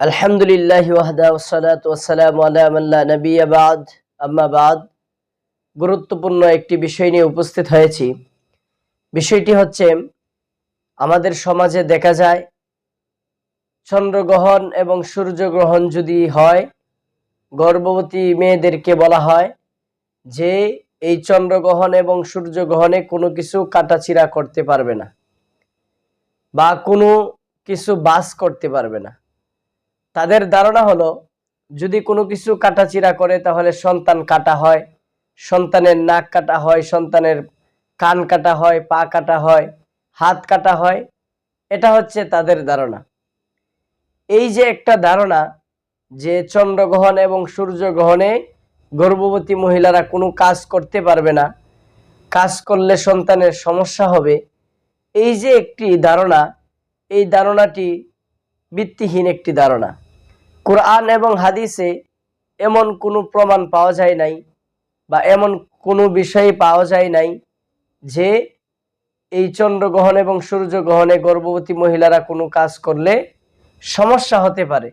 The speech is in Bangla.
আলহামদুলিল্লাহ আম্মাবাদ গুরুত্বপূর্ণ একটি বিষয় নিয়ে উপস্থিত হয়েছি। বিষয়টি হচ্ছে, আমাদের সমাজে দেখা যায়, চন্দ্রগ্রহণ এবং সূর্যগ্রহণ যদি হয়, গর্ভবতী মেয়েদেরকে বলা হয় যে, এই চন্দ্রগ্রহণ এবং সূর্যগ্রহণে কোনো কিছু কাটাছিড়া করতে পারবে না বা কোনো কিছু বাস করতে পারবে না। তাদের ধারণা হলো, যদি কোনো কিছু কাটাচিরা করে, তাহলে সন্তান কাটা হয়, সন্তানের নাক কাটা হয়, সন্তানের কান কাটা হয়, পা কাটা হয়, হাত কাটা হয়, এটা হচ্ছে তাদের ধারণা। এই যে একটা ধারণা যে চন্দ্রগ্রহণ এবং সূর্যগ্রহণে গর্ভবতী মহিলারা কোনো কাজ করতে পারবে না, কাজ করলে সন্তানের সমস্যা হবে, এই যে একটি ধারণা, এই ধারণাটি ভিত্তিহীন একটি ধারণা। কোরআন এবং হাদিসে এমন কোনো প্রমাণ পাওয়া যায় নাই বা এমন কোনো বিষয়ে পাওয়া যায় নাই যে এই চন্দ্রগ্রহণ এবং সূর্যগ্রহণে গর্ভবতী মহিলারা কোনো কাজ করলে সমস্যা হতে পারে।